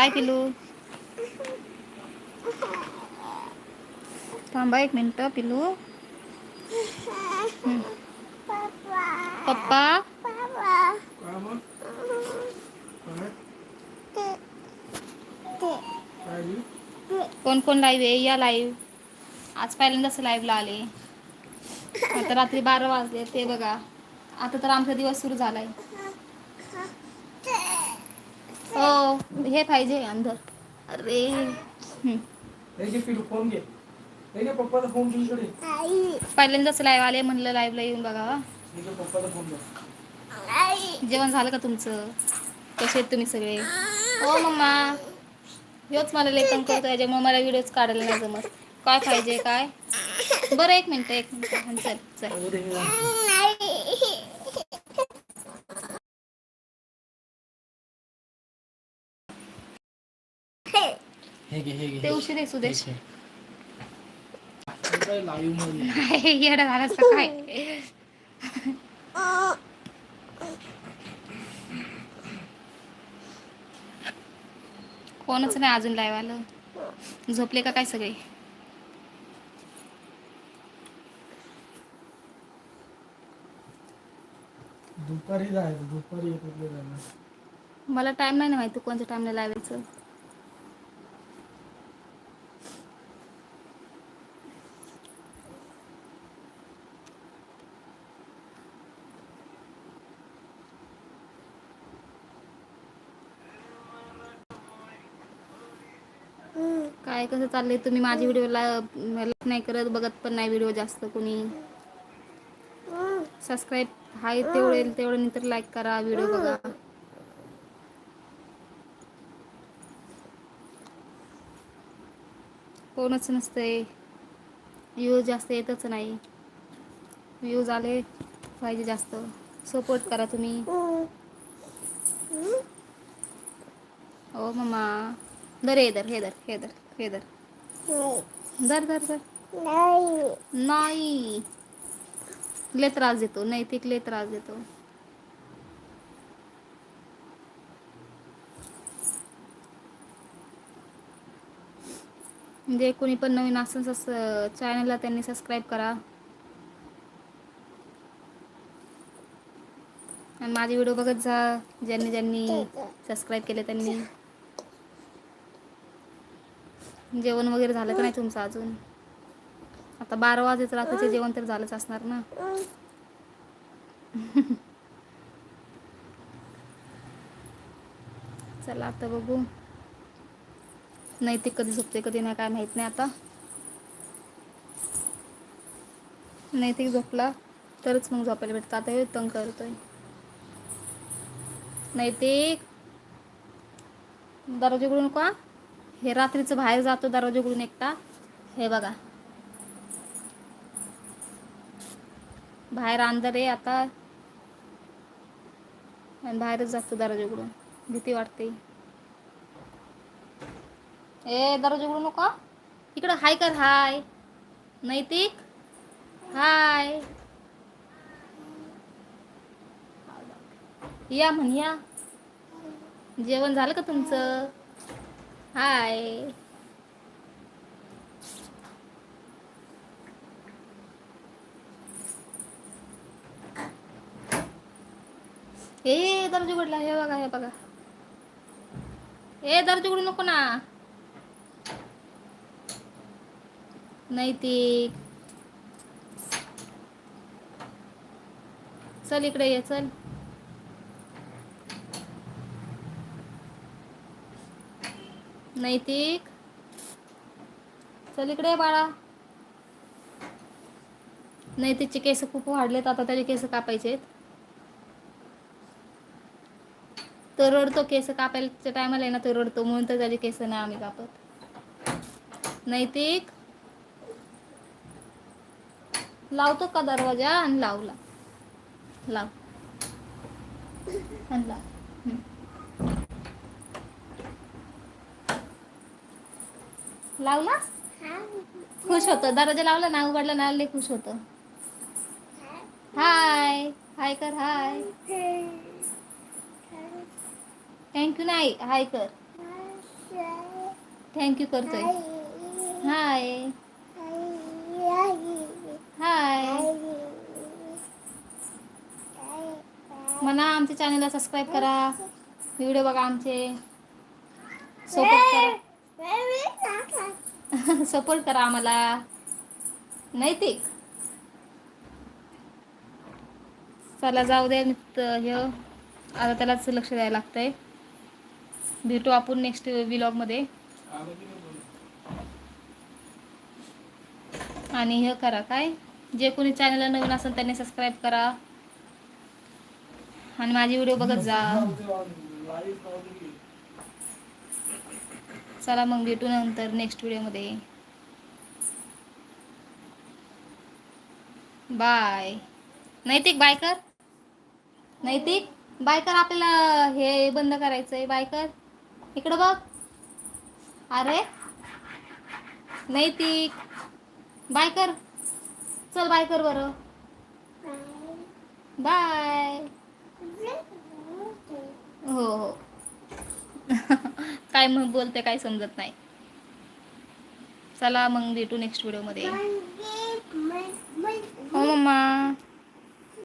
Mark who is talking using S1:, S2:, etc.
S1: काय पिलू? थांबा एक मिनिट पिलू. पप्पा? कोण कोण लाईव्ह आहे? या लाईव्ह आज पहिल्यांदाच लाईव्हला आले. आता रात्री बारा वाजले ते बघा. आता तर आमचा दिवस सुरू झालाय. हो हे पाहिजे अंदर. अरे. पहिल्यांदाच लाईव्ह आले म्हणलं लाईव्हला येऊन बघा.
S2: घे पप्पाचा फोन घे.
S1: जेवण झालं का तुमचं? कसे आहेत तुम्ही सगळे? हो मम्मा. ह्योच मला लेखन करतो याच्यामुळे मला व्हिडिओज काढायला नाही जमत. काय पाहिजे काय? बरं एक मिनटं एक मिनटं. चल चल
S2: अरे हे हे घे हे घे
S1: ते उशीर आहे सुदेश.
S2: काय लाईव्हमध्ये
S1: नाही येडा झालास का काय? कोणच नाही अजून लाईव्ह आलं. झोपले का काय सगळे?
S2: दुपारी जायचं दुपारी
S1: मला टाइम नाही ना माहिती कोणत्या टाइमला लावायचं काय कसं चाललंय? तुम्ही माझी व्हिडिओ लाईक नाही करत बघत पण नाही व्हिडिओ जास्त कोणी. सबस्क्राईब हाय तेवढे तेवढे नंतर लाईक करा व्हिडिओ बघा. कोणच नसतंय. व्ह्यूज जास्त येतच नाही. व्ह्यूज आले पाहिजे जास्त. सपोर्ट करा तुम्ही. हो, ओ मम्मा दर हे दर हे दर हे दर. हे दर दर दर दर नाही। लय त्रास देतो नैतिक लय त्रास देतो म्हणजे कोणी पण नवीन असेल सस चॅनलला त्यांनी सबस्क्राईब करा। आणि माझे व्हिडिओ बघत जा ज्यांनी ज्यांनी सबस्क्राईब केले त्यांनी जेवण वगैरे झालं का नाही तुमचं अजून? आता बारा वाजेच रात्रीचे जेवण तर झालंच असणार ना. चला आता बघू. नैतिक कधी झोपते कधी नाही काय माहीत नाही आता. नैतिक झोपला तरच मग झोपायला भेटतं. आता हे तंग करतोय. नैतिक दरवाजा उघडू नका हे रात्रीचं बाहेर जातो दरवाजा उघडून एकटा. हे बघा. बाहेर अंधार आहे आता. आणि बाहेरच जातो दरवाजा उघडून भीती वाटते. ए दरवाजा उघडू नका. इकडं हाय कर हाय. नैतिक हाय. या म्हण या. जेवण झालं का तुमचं? हाय. ए दर्ज उघडला हे बघा हे बघा. ए दर्ज उघडू नको ना. नैतिक चल इकडे ये चल. नैतिक चल इकडे बाळा. नैतिकचे केस खूप वाढलेत आता त्याचे केस कापायचे तर रडतो केस कापायच्या टायमाला आहे ना तर रडतो म्हणून तर त्याचे केस नाही आम्ही कापत. नैतिक लावतो का दरवाजा? आणि लावला. लाव. आणि लाव. लावला? खुश होतं. दरवाजा लावला ना उघडला ना लय खुश होतं. हाय हाय कर हाय थँक्यू नाही हाय कर. थँक्यू करतोय. हाय हाय म्हणा आमच्या चॅनलला सबस्क्राईब करा. व्हिडिओ बघा आमचे. सोबत करा. सपोर्ट करा आम्हाला. नैतिक चला जाऊ दे मी हे. आता त्यालाच लक्ष द्यायला लागतंय. भेटू आपण नेक्स्टमध्ये. आणि हे करा काय? जे कोणी चॅनलला नवीन असेल त्यांनी सबस्क्राईब करा. आणि माझे व्हिडिओ बघत जा. चला मग भेटू नंतर नेक्स्ट व्हिडिओमध्ये बाय नैतिक बाय कर. नैतिक बाय कर आपल्याला. हे बंद करायचं आहे बाय कर. इकडं बघ. अरे. नैतिक बाय कर. चल बाय कर बरं. बाय हो हो काय मग बोलते काय समजत नाही. चला मग भेटू नेक्स्ट व्हिडिओमध्ये हो मम्मा.